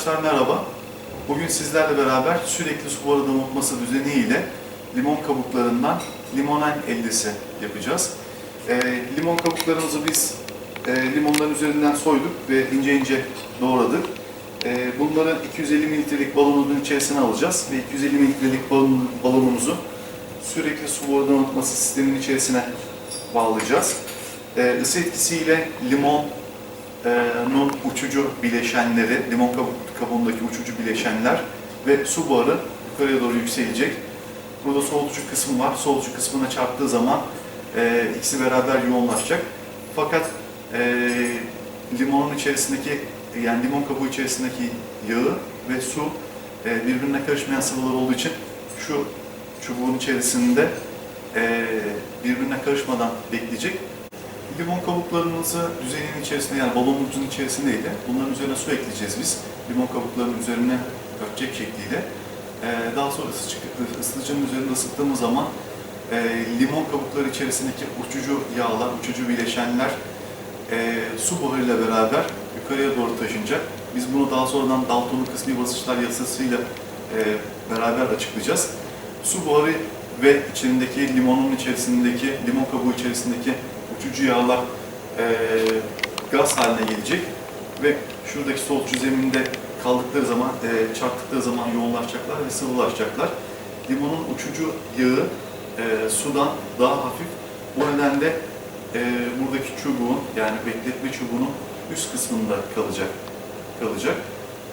Arkadaşlar merhaba. Bugün sizlerle beraber sürekli su buharı damıtması düzeni ile limon kabuklarından limonen ellisi yapacağız. Ee, limon kabuklarımızı biz e, limonların üzerinden soyduk ve ince ince doğradık. Ee, bunları 250 mililitrelik balonun içerisine alacağız ve 250 mililitrelik balon, balonumuzu sürekli su buharı damıtması sisteminin içerisine bağlayacağız. Ee, ısı etkisiyle limon e, nun uçucu bileşenleri, limon kabuğundaki uçucu bileşenler ve su buharı yukarıya doğru yükselecek. Burada soğutucu kısmı var. Soğutucu kısmına çarptığı zaman e, ikisi beraber yoğunlaşacak. Fakat e, limonun içerisindeki, yani limon kabuğu içerisindeki yağı ve su e, birbirine karışmayan sıvılar olduğu için şu çubuğun içerisinde e, birbirine karışmadan bekleyecek. Limon kabuklarımızı düzenin içerisinde yani balonumuzun içerisinde değil de bunların üzerine su ekleyeceğiz biz. Limon kabuklarının üzerine örtecek şekliyle. Ee, daha sonra ısıtıcı- ısıtıcının üzerinde ısıttığımız zaman e, limon kabukları içerisindeki uçucu yağlar, uçucu bileşenler e, su buharıyla beraber yukarıya doğru taşınacak. Biz bunu daha sonradan Dalton'un kısmi basınçlar yasasıyla e, beraber açıklayacağız. Su buharı ve içindeki limonun içerisindeki, limon kabuğu içerisindeki uçucu yağlar e, gaz haline gelecek ve şuradaki soğutucu zeminde kaldıkları zaman, e, çarptıkları zaman yoğunlaşacaklar ve sıvılaşacaklar. Limonun uçucu yağı e, sudan daha hafif. Bu nedenle e, buradaki çubuğun yani bekletme çubuğunun üst kısmında kalacak. kalacak.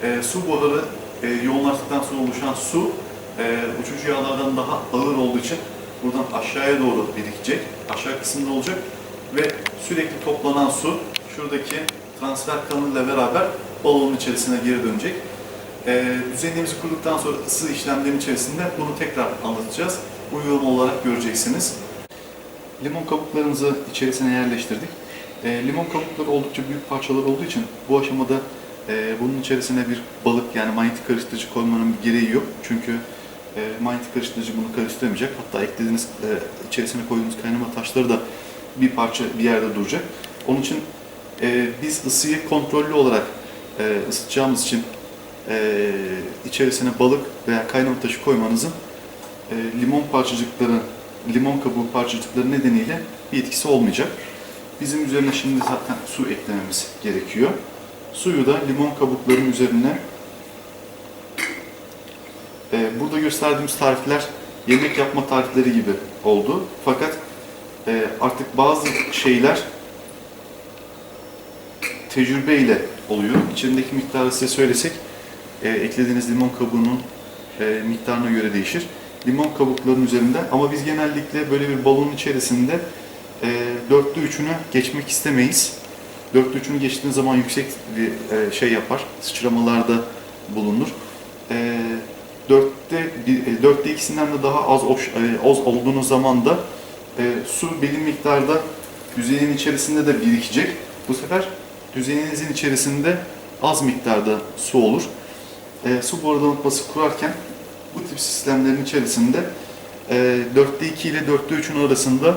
E, su buharı e, yoğunlaştıktan sonra oluşan su e, uçucu yağlardan daha ağır olduğu için buradan aşağıya doğru birikecek. Aşağı kısımda olacak ve sürekli toplanan su şuradaki transfer kanalıyla beraber balonun içerisine geri dönecek. Ee, düzenimizi kurduktan sonra ısı işlemlerinin içerisinde bunu tekrar anlatacağız. Uygulama olarak göreceksiniz. Limon kabuklarımızı içerisine yerleştirdik. Ee, limon kabukları oldukça büyük parçalar olduğu için bu aşamada e, bunun içerisine bir balık yani manyetik karıştırıcı koymanın bir gereği yok. Çünkü e, manyetik karıştırıcı bunu karıştıramayacak. Hatta eklediğiniz, e, içerisine koyduğunuz kaynama taşları da bir parça bir yerde duracak. Onun için e, biz ısıyı kontrollü olarak e, ısıtacağımız için e, içerisine balık veya kaynama taşı koymanızın e, limon parçacıkları, limon kabuğu parçacıkları nedeniyle bir etkisi olmayacak. Bizim üzerine şimdi zaten su eklememiz gerekiyor. Suyu da limon kabuklarının üzerine e, burada gösterdiğimiz tarifler yemek yapma tarifleri gibi oldu. Fakat e, artık bazı şeyler tecrübeyle oluyor. İçindeki miktarı size söylesek e, eklediğiniz limon kabuğunun e, miktarına göre değişir. Limon kabuklarının üzerinde ama biz genellikle böyle bir balonun içerisinde e, dörtte üçünü geçmek istemeyiz. Dörtte üçünü geçtiğiniz zaman yüksek bir e, şey yapar, sıçramalarda bulunur. E, dörtte, bir- e, dörtte ikisinden de daha az, oş- e, az olduğunuz zaman da e, su belli miktarda düzenin içerisinde de birikecek. Bu sefer düzeninizin içerisinde az miktarda su olur. E, su boru damıtması kurarken bu tip sistemlerin içerisinde e, 4'te 2 ile 4'te 3'ün arasında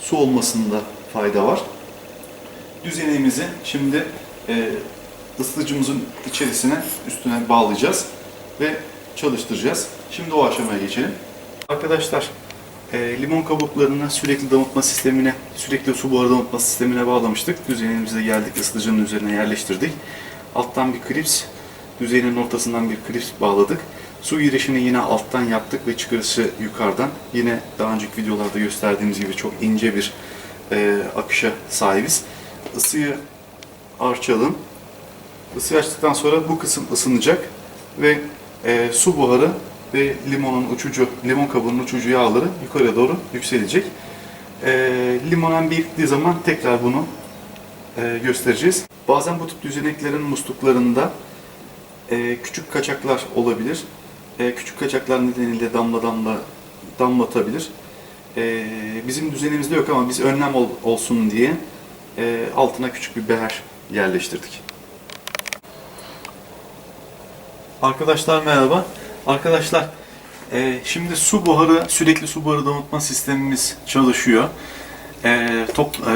su olmasında fayda var. Düzenimizi şimdi e, ısıtıcımızın içerisine üstüne bağlayacağız ve çalıştıracağız. Şimdi o aşamaya geçelim. Arkadaşlar e, limon kabuklarını sürekli damıtma sistemine, sürekli su buharı damıtma sistemine bağlamıştık. Düzenimize geldik, ısıtıcının üzerine yerleştirdik. Alttan bir klips, düzenin ortasından bir klips bağladık. Su girişini yine alttan yaptık ve çıkarışı yukarıdan. Yine daha önceki videolarda gösterdiğimiz gibi çok ince bir e, akışa sahibiz. Isıyı açalım. Isıyı açtıktan sonra bu kısım ısınacak ve e, su buharı ve limonun uçucu, limon kabuğunun uçucu yağları yukarıya doğru yükselecek. E, limonen biriktiği zaman tekrar bunu e, göstereceğiz. Bazen bu tip düzeneklerin musluklarında e, küçük kaçaklar olabilir. E, küçük kaçaklar nedeniyle damla damla damlatabilir. E, bizim düzenimizde yok ama biz önlem ol- olsun diye e, altına küçük bir beher yerleştirdik. Arkadaşlar merhaba. Arkadaşlar e, şimdi su buharı sürekli su buharı damıtma sistemimiz çalışıyor. E, top, e,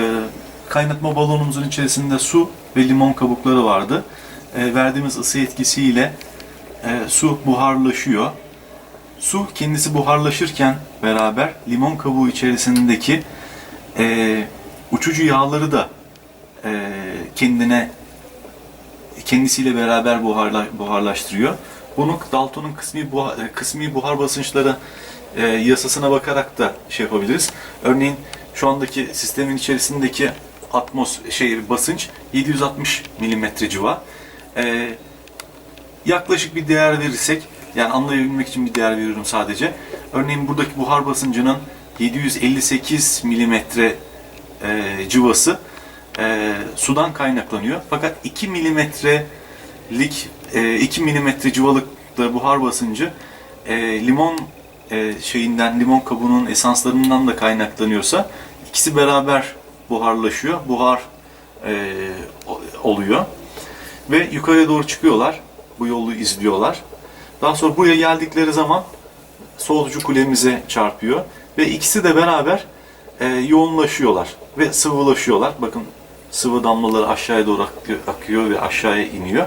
kaynatma balonumuzun içerisinde su ve limon kabukları vardı. e, verdiğimiz ısı etkisiyle e, su buharlaşıyor. Su kendisi buharlaşırken beraber limon kabuğu içerisindeki e, uçucu yağları da e, kendine kendisiyle beraber buharla, buharlaştırıyor. Bunu Dalton'un kısmi buhar, e, kısmi buhar basınçları e, yasasına bakarak da şey yapabiliriz. Örneğin şu andaki sistemin içerisindeki atmos şey basınç 760 mm civa. E, yaklaşık bir değer verirsek yani anlayabilmek için bir değer veriyorum sadece. Örneğin buradaki buhar basıncının 758 mm e, cıvası e, sudan kaynaklanıyor. Fakat 2 milimetrelik e, 2 milimetre civalıkta buhar basıncı e, limon e, şeyinden limon kabuğunun esanslarından da kaynaklanıyorsa ikisi beraber buharlaşıyor. Buhar e, oluyor ve yukarıya doğru çıkıyorlar. Bu yolu izliyorlar. Daha sonra buraya geldikleri zaman soğutucu kulemize çarpıyor ve ikisi de beraber e, yoğunlaşıyorlar ve sıvılaşıyorlar. Bakın sıvı damlaları aşağıya doğru akıyor ve aşağıya iniyor.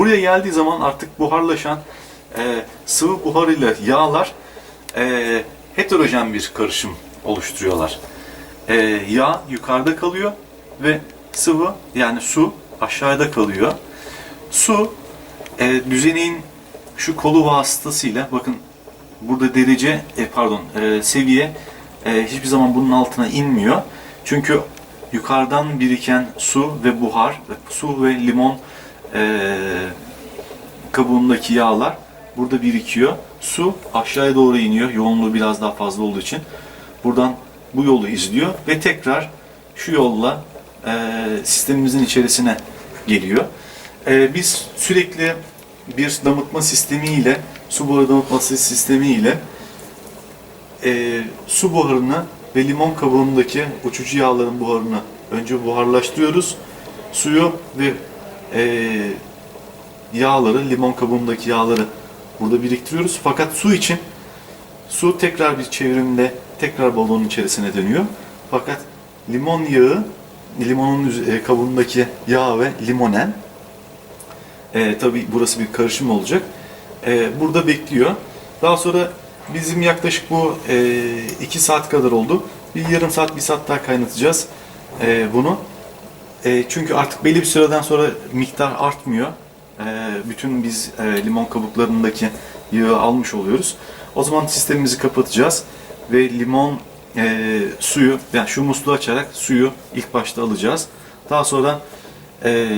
Buraya geldiği zaman artık buharlaşan e, sıvı buharıyla yağlar e, heterojen bir karışım oluşturuyorlar. E, yağ yukarıda kalıyor ve sıvı yani su aşağıda kalıyor. Su e, düzeneğin şu kolu vasıtasıyla bakın burada derece e, pardon e, seviye e, hiçbir zaman bunun altına inmiyor. Çünkü yukarıdan biriken su ve buhar, su ve limon e, kabuğundaki yağlar burada birikiyor. Su aşağıya doğru iniyor. Yoğunluğu biraz daha fazla olduğu için. Buradan bu yolu izliyor ve tekrar şu yolla e, sistemimizin içerisine geliyor. E, biz sürekli bir damıtma sistemiyle, su buharı damıtması sistemiyle e, su buharını ve limon kabuğundaki uçucu yağların buharını önce buharlaştırıyoruz. Suyu ve e, yağları, limon kabuğundaki yağları burada biriktiriyoruz. Fakat su için su tekrar bir çevrimle tekrar balonun içerisine dönüyor. Fakat limon yağı, limonun e, kabuğundaki yağ ve limonen e, tabii burası bir karışım olacak. E, burada bekliyor. Daha sonra bizim yaklaşık bu 2 saat kadar oldu. Bir yarım saat, bir saat daha kaynatacağız e, bunu. E, çünkü artık belli bir süreden sonra miktar artmıyor. E, bütün biz e, limon kabuklarındaki yağı almış oluyoruz. O zaman sistemimizi kapatacağız ve limon e, suyu, yani şu musluğu açarak suyu ilk başta alacağız. Daha sonra e,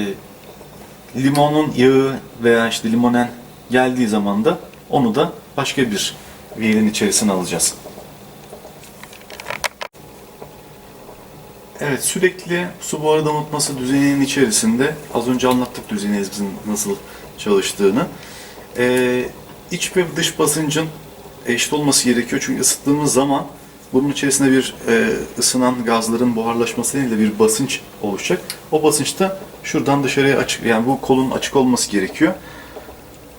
limonun yağı veya işte limonen geldiği zaman da onu da başka bir viyenin içerisine alacağız. Evet sürekli su buharı damıtması düzeninin içerisinde az önce anlattık düzenimizin nasıl çalıştığını. Ee, iç ve dış basıncın eşit olması gerekiyor çünkü ısıttığımız zaman bunun içerisinde bir e, ısınan gazların buharlaşması ile bir basınç oluşacak. O basınç da şuradan dışarıya açık yani bu kolun açık olması gerekiyor.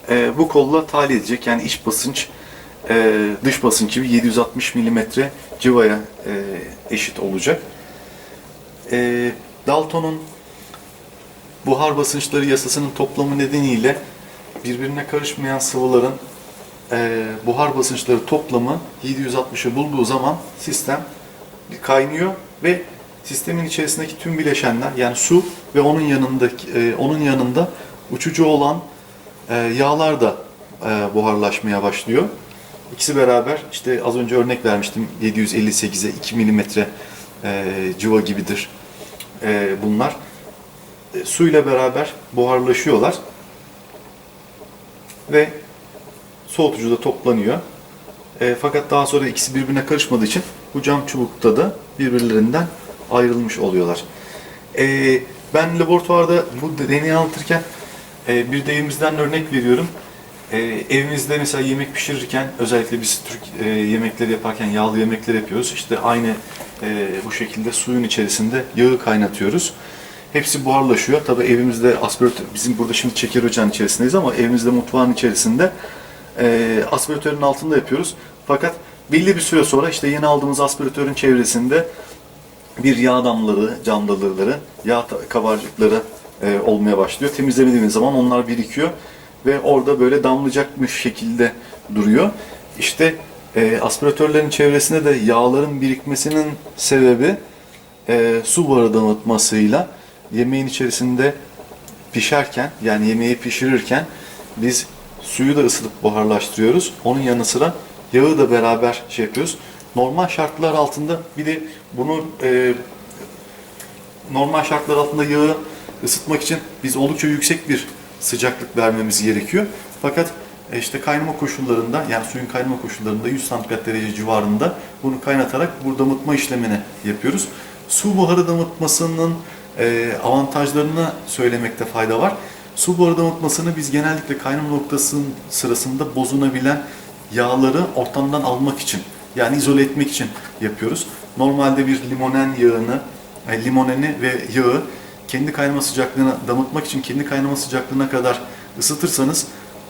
E, bu kolla tahliye edecek yani iç basınç e, dış basınç gibi 760 mm civaya e, eşit olacak. E, Dalton'un buhar basınçları yasasının toplamı nedeniyle birbirine karışmayan sıvıların e, buhar basınçları toplamı 760'ı bulduğu zaman sistem kaynıyor ve sistemin içerisindeki tüm bileşenler yani su ve onun yanındaki e, onun yanında uçucu olan e, yağlar da e, buharlaşmaya başlıyor. İkisi beraber işte az önce örnek vermiştim 758'e 2 milimetre e, civa gibidir e, bunlar. E, suyla beraber buharlaşıyorlar ve soğutucuda toplanıyor. E, fakat daha sonra ikisi birbirine karışmadığı için bu cam çubukta da birbirlerinden ayrılmış oluyorlar. E, ben laboratuvarda bu deneyi anlatırken e, bir deyimizden örnek veriyorum. E, evimizde mesela yemek pişirirken özellikle biz Türk e, yemekleri yaparken yağlı yemekler yapıyoruz. İşte aynı e, bu şekilde suyun içerisinde yağı kaynatıyoruz. Hepsi buharlaşıyor. Tabii evimizde aspiratör, bizim burada şimdi çeker ocağın içerisindeyiz ama evimizde mutfağın içerisinde e, aspiratörün altında yapıyoruz. Fakat belli bir süre sonra işte yeni aldığımız aspiratörün çevresinde bir yağ damlaları, cam dalırları, yağ kabarcıkları e, olmaya başlıyor. Temizlemediğimiz zaman onlar birikiyor ve orada böyle damlayacakmış şekilde duruyor. İşte e, aspiratörlerin çevresinde de yağların birikmesinin sebebi e, su buharı damıtmasıyla yemeğin içerisinde pişerken yani yemeği pişirirken biz suyu da ısıtıp buharlaştırıyoruz. Onun yanı sıra yağı da beraber şey yapıyoruz. Normal şartlar altında bir de bunu e, normal şartlar altında yağı ısıtmak için biz oldukça yüksek bir sıcaklık vermemiz gerekiyor. Fakat işte kaynama koşullarında yani suyun kaynama koşullarında 100 santigrat derece civarında bunu kaynatarak bu damıtma işlemini yapıyoruz. Su buharı damıtmasının e, avantajlarını söylemekte fayda var. Su buharı damıtmasını biz genellikle kaynama noktasının sırasında bozunabilen yağları ortamdan almak için yani izole etmek için yapıyoruz. Normalde bir limonen yağını, e, limoneni ve yağı kendi kaynama sıcaklığına damıtmak için kendi kaynama sıcaklığına kadar ısıtırsanız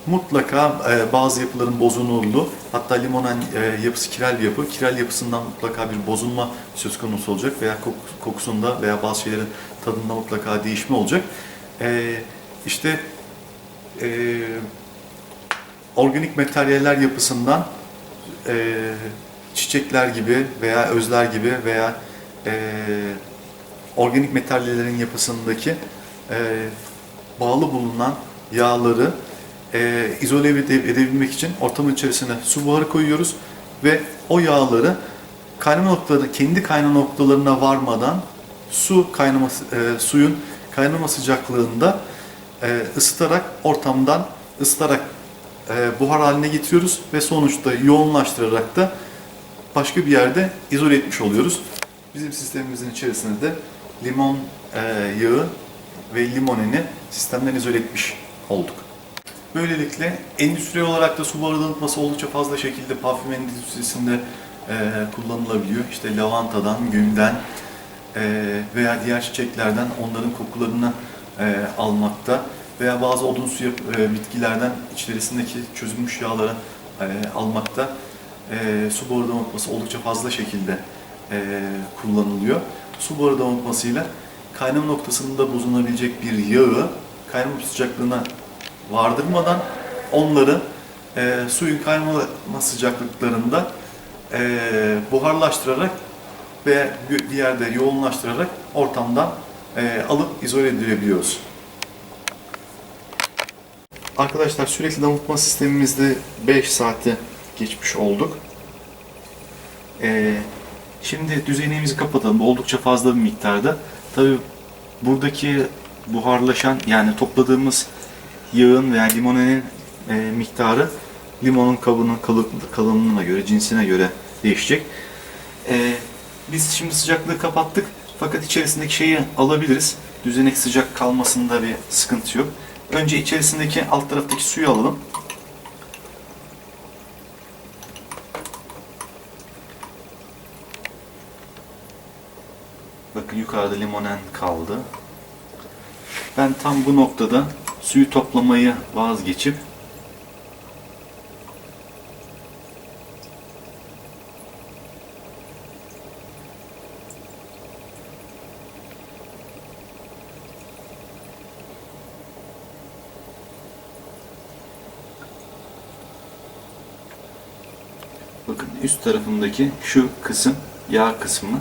mutlaka e, bazı yapıların bozulduğu, hatta limonen e, yapısı kiral bir yapı, kiral yapısından mutlaka bir bozulma söz konusu olacak veya kok- kokusunda veya bazı şeylerin tadında mutlaka değişme olacak. E, işte e, organik materyaller yapısından e, çiçekler gibi veya özler gibi veya e, organik materyallerin yapısındaki e, bağlı bulunan yağları e, izole ede- edebilmek için ortamın içerisine su buharı koyuyoruz ve o yağları kaynama noktaları kendi kaynama noktalarına varmadan su kaynaması e, suyun kaynama sıcaklığında e, ısıtarak ortamdan ısıtarak e, buhar haline getiriyoruz ve sonuçta yoğunlaştırarak da başka bir yerde izole etmiş oluyoruz. Bizim sistemimizin içerisinde de limon e, yağı ve limoneni sistemden izole etmiş olduk. Böylelikle endüstri olarak da su buharı damıtması oldukça fazla şekilde parfüm endüstrisinde e, kullanılabiliyor. İşte lavantadan, günden e, veya diğer çiçeklerden onların kokularını e, almakta veya bazı odunsu yap- e, bitkilerden içerisindeki çözülmüş yağları e, almakta e, su buharı damıtması oldukça fazla şekilde e, kullanılıyor. Su buharı damıtmasıyla kaynama noktasında bozunabilecek bir yağı kaynama sıcaklığına vardırmadan onları e, suyun kaynama sıcaklıklarında e, buharlaştırarak ve bir yerde yoğunlaştırarak ortamdan e, alıp izole edilebiliyoruz. Arkadaşlar sürekli damıtma sistemimizde 5 saati geçmiş olduk. Ee, şimdi düzenimizi kapatalım. Oldukça fazla bir miktarda. Tabi buradaki buharlaşan yani topladığımız yağın veya limonenin e, miktarı limonun kabuğunun kalı- kalınlığına göre, cinsine göre değişecek. Ee, biz şimdi sıcaklığı kapattık fakat içerisindeki şeyi alabiliriz. Düzenek sıcak kalmasında bir sıkıntı yok. Önce içerisindeki alt taraftaki suyu alalım. Bakın yukarıda limonen kaldı. Ben tam bu noktada suyu toplamayı vazgeçip Bakın üst tarafındaki şu kısım yağ kısmı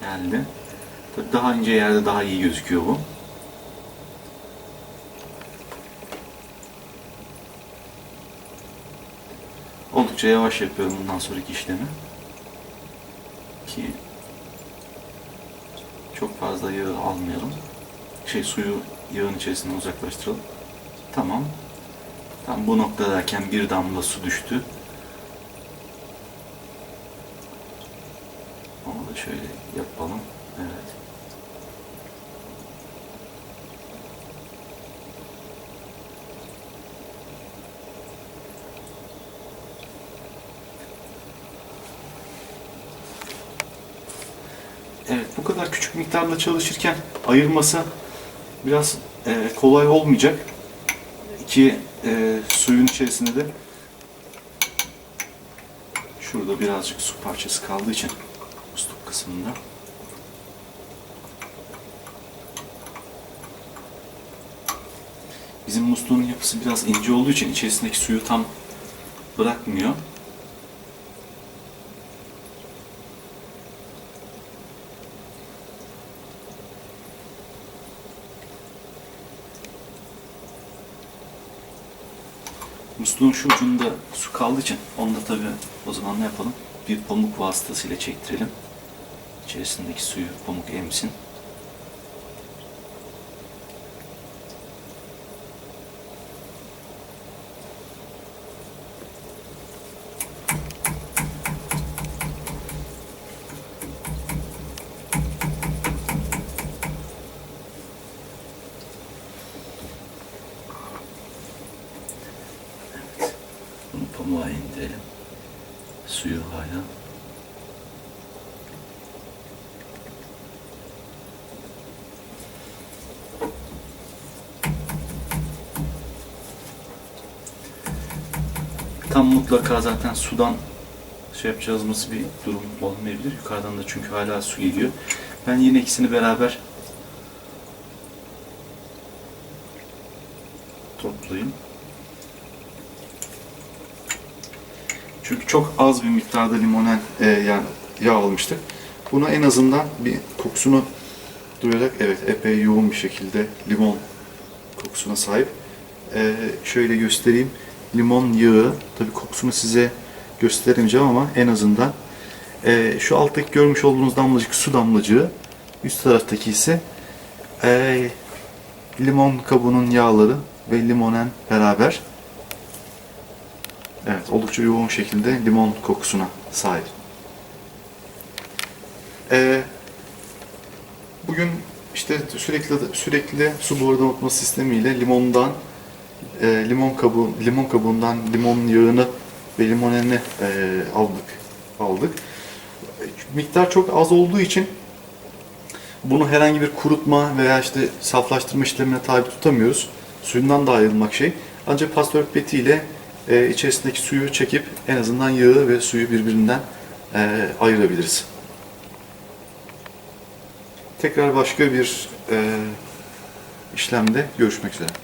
geldi. Tabii daha ince yerde daha iyi gözüküyor bu. Oldukça yavaş yapıyorum bundan sonraki işlemi. Ki çok fazla yağı almayalım. Şey suyu yağın içerisinden uzaklaştıralım. Tamam. Tam bu noktadayken bir damla su düştü. Onu da şöyle yapalım. Evet bu kadar küçük miktarla çalışırken ayırması biraz e, kolay olmayacak. Ki e, suyun içerisinde de şurada birazcık su parçası kaldığı için musluk kısmında Bizim musluğun yapısı biraz ince olduğu için içerisindeki suyu tam bırakmıyor. Musluğun şu ucunda su kaldığı için onu da tabii o zaman ne yapalım? Bir pamuk vasıtasıyla çektirelim. İçerisindeki suyu pamuk emsin. Bunu pamuğa indirelim. Suyu hala. Tam mutlaka zaten sudan şey yapacağımız bir durum olmayabilir. Yukarıdan da çünkü hala su geliyor. Ben yine ikisini beraber toplayayım. Çünkü çok az bir miktarda limonel e, yani yağ almıştık. Bunu en azından bir kokusunu duyarak evet epey yoğun bir şekilde limon kokusuna sahip. E, şöyle göstereyim. Limon yağı tabi kokusunu size gösteremeyeceğim ama en azından e, şu alttaki görmüş olduğunuz damlacık su damlacığı üst taraftaki ise e, limon kabuğunun yağları ve limonen beraber Evet, oldukça yoğun şekilde limon kokusuna sahip. Ee, bugün işte sürekli sürekli su buharı damıtma sistemiyle limondan e, limon kabuğu limon kabuğundan limon yağını ve limoneni e, aldık aldık. Miktar çok az olduğu için bunu herhangi bir kurutma veya işte saflaştırma işlemine tabi tutamıyoruz. Suyundan da ayrılmak şey. Ancak pastör pipeti ile e, içerisindeki suyu çekip en azından yağı ve suyu birbirinden e, ayırabiliriz. Tekrar başka bir e, işlemde görüşmek üzere.